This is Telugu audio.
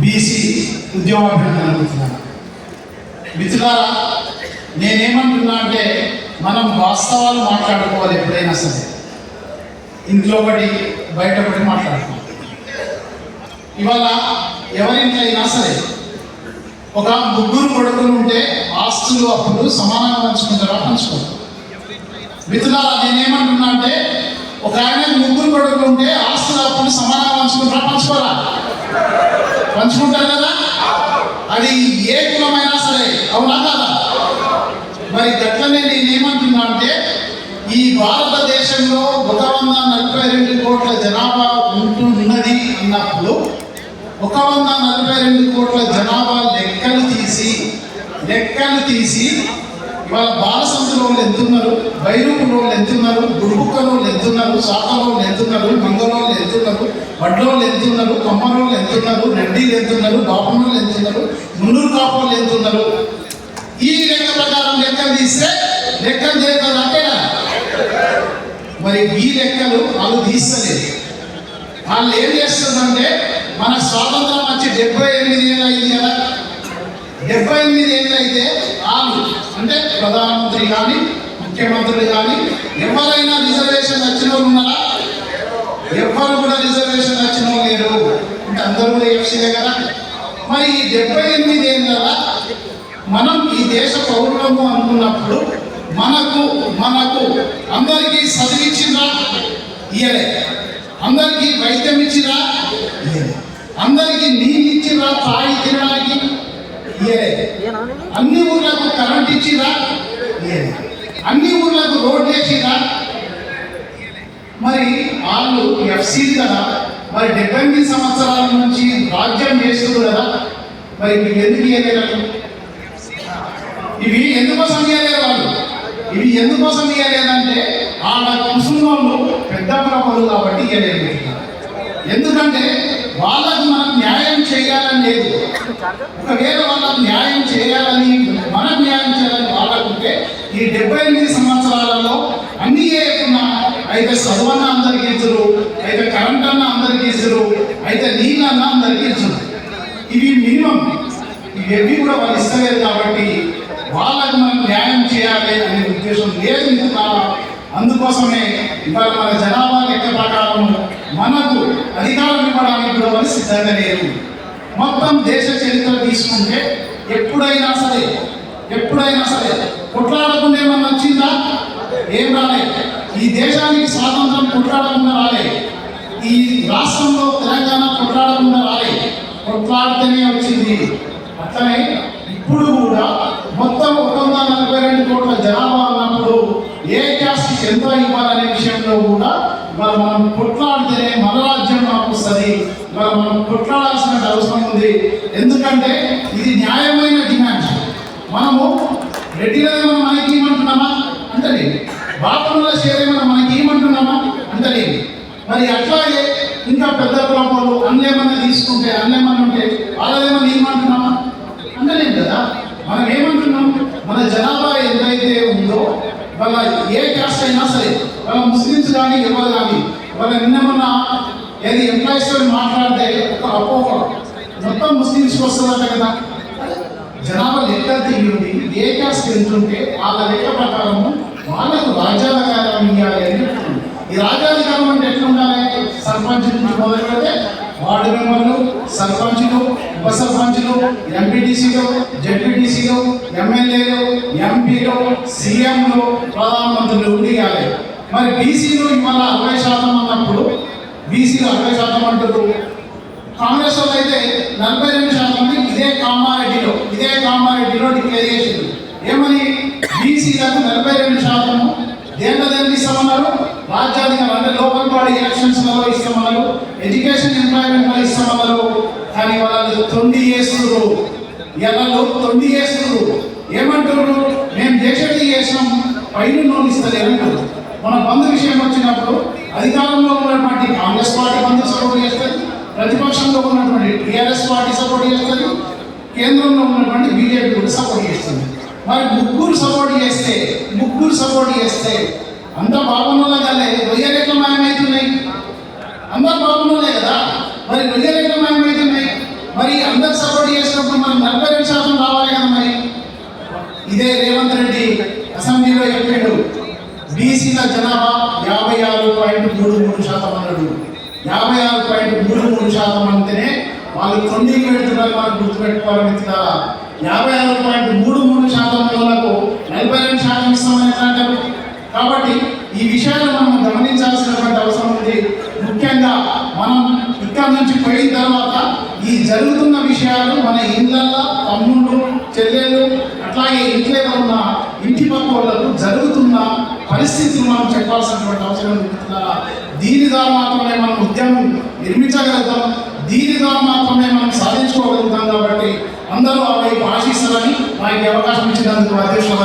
బీసీ ఉద్యోగాభివృద్ధి అనుకుంటున్నాను. మిత్రులారా నేనేమంటున్నా అంటే మనం వాస్తవాలు మాట్లాడుకోవాలి ఎప్పుడైనా సరే. ఇంట్లో పడి బయట పడి మాట్లాడుకోవాలి. ఇవాళ ఎవరింట్లో అయినా సరే ఒక ముగ్గురు కొడుకులు ఉంటే ఆస్తులు అప్పులు సమానంగా పంచుకుంటారా? పంచుకోరు. మిత్రులారా నేనేమంటున్నా అంటే ఒక ఆయన ముగ్గురు కొడుకులు ఉంటే ఆస్తులు అప్పులు సమానంగా పంచుకుంటారా? పంచుకోరా? పంచుకుంటారు కదా? అది ఏ కులమైనా సరే అవునా కదా? మరి గట్లనే నేనేమంటున్నా అంటే ఈ భారతదేశంలో ఒక వంద నలభై రెండు కోట్ల జనాభా ఉంటున్నది అన్నప్పుడు ఒక వంద నలభై రెండు కోట్ల జనాభా లెక్కలు తీసి లెక్కలు తీసి ఇవాళ బాలసంతుల వాళ్ళు ఎంతున్నారు బైరూపుల వాళ్ళు ఎంతున్నారు గుడుబుక్కల వాళ్ళు ఎంతున్నారు శాఖల వాళ్ళు ఎంతున్నారు మంగళ వాళ్ళు ఎంతున్నారు. వడ్లోళ్ళు ఎంతున్నారు కమ్మరోళ్ళు ఎంతున్నారు రెడ్డిలు ఎంతున్నారు బాపనోళ్ళు ఎంతున్నారు మున్నూరు కాపులు ఎంతున్నారు ఈ లెక్క ప్రకారం లెక్కలు తీస్తే లెక్కలు చేయగలరు? అంతేనా? మరి ఈ లెక్కలు వాళ్ళు తీస్తలేదు. వాళ్ళు ఏం చేస్తుందంటే మన స్వాతంత్రం వచ్చి డెబ్బై ఎనిమిది ఏళ్ళు అయింది కదా. డెబ్బై ఎనిమిది ఏళ్ళు అయితే వాళ్ళు అంటే ప్రధానమంత్రి కానీ ముఖ్యమంత్రులు కానీ ఎవరైనా రిజర్వేషన్ వచ్చిన ఉన్నారా? ఎవ్వరు కూడా రిజర్వేషన్ వచ్చిన వాళ్ళు లేరు అంటే అందరూ కూడా ఎఫ్సీలే కదా. మరి ఈ డెబ్బై ఎనిమిది ఏళ్ళ మనం ఈ దేశ పౌరులము అనుకున్నప్పుడు మనకు మనకు అందరికీ చదివించిందా ఇయలే అందరికీ వైద్యం ఇచ్చిరా? అందరికీ నీళ్ళు ఇచ్చిరా? తాయి తినడానికి? అన్ని ఊర్లకు కరెంట్ ఇచ్చిరా? అన్ని ఊర్లకు రోడ్లు వేసిరా? మరి వాళ్ళు ఎఫ్సీ కదా మరి డెబ్బై ఎనిమిది సంవత్సరాల నుంచి రాజ్యం చేస్తుంది కదా మరి మీకు ఎందుకు ఇయ్యలేరు? ఇవి ఎందుకోసం ఇయ్యలేరు వాళ్ళు? ఇవి ఎందుకోసం ఇవ్వలేదంటే ఆడ కుసుమలు పెద్ద ప్రభులు కాబట్టి ఇవ్వలేదు ఎందుకంటే వాళ్ళకు మనం న్యాయం చేయాలని లేదు. ఒకవేళ వాళ్ళకు న్యాయం చేయాలని మనం న్యాయం చేయాలని వాళ్ళకుంటే ఈ డెబ్బై ఎనిమిది సంవత్సరాలలో అన్ని చేయకుండా అయితే చదువన్న అందరికి ఇచ్చురు అయితే కరెంట్ అన్న అందరికి ఇచ్చురు అయితే నీళ్ళన్న అందరికీ ఇచ్చురు. ఇవి మినిమం. ఇవి కూడా వాళ్ళు ఇస్తలేదు కాబట్టి వాళ్ళకు మనం న్యాయం చేయాలి అనే ఉద్దేశం లేదు మిత్రులారా. అందుకోసమే ఇవాళ మన జనాభా లెక్క ప్రకారం మనకు అధికారం ఇవ్వడానికి కూడా వాళ్ళు సిద్ధంగా లేరు. మొత్తం దేశ చరిత్ర తీసుకుంటే ఎప్పుడైనా సరే ఎప్పుడైనా సరే కొట్లాడకుండా ఏమన్నా వచ్చిందా? ఏం రాలేదు ఈ దేశానికి స్వాతంత్రం కొట్లాడకుండా రాలే. ఈ రాష్ట్రంలో తెలంగాణ కొట్లాడకుండా రాలే. కొట్లాడితేనే వచ్చింది. అట్లనే ఇప్పుడు కూడా మొత్తం ఒక వంద నలభై రెండు కోట్ల జనాభా ఉన్నప్పుడు ఏ క్యాస్ట్ ఎంత ఇవ్వాలనే విషయంలో కూడా మరి మనం కొట్లాడితేనే మన రాజ్యం మాకు వస్తుంది. మరి మనం కొట్లాడాల్సిన అవసరం ఉంది. ఎందుకంటే ఇది న్యాయమైన డిమాండ్. మనము రెడ్డిలో మనకి ఏమంటున్నామా అంటే బాపంలో చేరేమని మనకి ఏమంటున్నామా అంటే మరి అట్లాగే ఇంకా పెద్ద కులపాలు అన్నేమన్నా తీసుకుంటే అన్నేమన్నా ఉంటే వాళ్ళదేమన్నా ఏమంటున్నామా? అంటలేం కదా. మనం ఏమంటున్నాం మన జనాభా ఎంతైతే ఉందో వాళ్ళ ఏ కాస్ట్ అయినా మనం ముస్లిమ్స్ కానీ ఎవరు కానీ వాళ్ళ నిన్న మొన్న ఏది ఎంప్లాయీస్తో మాట్లాడితే ఒక అపోహ మొత్తం ముస్లిమ్స్ వస్తుందంట కదా. జనాభా లెక్క తీయండి ఏ కాస్ట్ ఎంతుంటే వాళ్ళ లెక్క ప్రకారము వాళ్ళకు రాజ్యాధికారం ఇవ్వాలి అని చెప్తుంది. ఈ రాజ్యాధికారం అంటే ఎట్లా ఉండాలి? సర్పంచ్ నుంచి మొదలు పెడితే వార్డు మెంబర్లు సర్పంచులు ఉప సర్పంచులు ఎంపీటీసీలు జడ్పీటీసీలు ఎమ్మెల్యేలు ఎంపీలు సీఎంలు ప్రధానమంత్రులు ఉండియాలి మరి బీసీలు ఇవాళ అరవై శాతం అన్నప్పుడు బీసీలు అరవై శాతం అంటారు కాంగ్రెస్ వాళ్ళు అయితే నలభై రెండు శాతం మంది ఇదే కామారెడ్డిలో ఇదే కామారెడ్డిలో డిక్లేర్ చేసింది ఏమని? బీసీలకు నలభై రెండు శాతం దేంట్లో దేనికి ఇస్తామన్నారు? రాజ్యాంగం అంటే లోకల్ బాడీ ఎలక్షన్స్లలో ఇస్తామన్నారు ఎడ్యుకేషన్ ఎంప్లాయ్మెంట్లో ఇస్తామన్నారు. కానీ వాళ్ళు తొండి చేస్తున్నారు ఎలాలో తొండి చేస్తున్నారు ఏమంటారు మేము చేసేది చేసినాం పైన నోన్ అంటారు మన బంధు విషయం వచ్చినప్పుడు అధికారంలో ఉన్నటువంటి కాంగ్రెస్ పార్టీ బంధు సపోర్ట్ చేస్తుంది. ప్రతిపక్షంలో ఉన్నటువంటి టీఆర్ఎస్ పార్టీ సపోర్ట్ చేస్తుంది. కేంద్రంలో ఉన్నటువంటి బీజేపీ కూడా సపోర్ట్ చేస్తుంది. మరి ముగ్గురు సపోర్ట్ చేస్తే ముగ్గురు సపోర్ట్ చేస్తే అంత బాగున్నోళ్ళగానే రొయ్యలు ఎట్లా మాయమవుతున్నాయి అందరు బాగున్నదే కదా. మరి రొయ్యలు ఎట్లా మాయమవుతున్నాయి మరి అందరు సపోర్ట్ చేసినప్పుడు మనం నలభై రెండు శాతం రావాలి కదా మరి. ఇదే రేవంత్ రెడ్డి అసెంబ్లీలో చెప్పాడు. బీసీల జనాభా యాభై ఆరు పాయింట్ మూడు మూడు శాతం అన్నాడు యాభై ఆరు పాయింట్ మూడు మూడు శాతం అంటేనే వాళ్ళు తొండికి పెడుతున్నారు మనం గుర్తుపెట్టుకోవాలి మిత్రులారా యాభై ఆరు పాయింట్ మూడు మూడు శాతం వాళ్ళకు నలభై రెండు శాతం ఇస్తామని అంటారు. కాబట్టి ఈ విషయాలు మనం గమనించాల్సినటువంటి అవసరం ఉంది. ముఖ్యంగా మనం ఇక్కడ నుంచి పోయిన తర్వాత ఈ జరుగుతున్న విషయాలు మన ఇళ్ళల్లో తమ్ముళ్ళు చెల్లెలు అట్లాగే ఇంట్లో ఉన్న ఇంటి పక్క వాళ్ళకు జరుగుతున్న పరిస్థితులు మనం చెప్పాల్సినటువంటి అవసరం ఉంది దీని ద్వారా మాత్రమే మనం ఉద్యమం నిర్మించగలుగుతాం. దీని ద్వారా మాత్రమే మనం సాధించుకోగలుగుతాం కాబట్టి అందరూ ఆ వైపు ఆశిస్తారని అవకాశం ఇచ్చినందుకు అధ్యక్షుల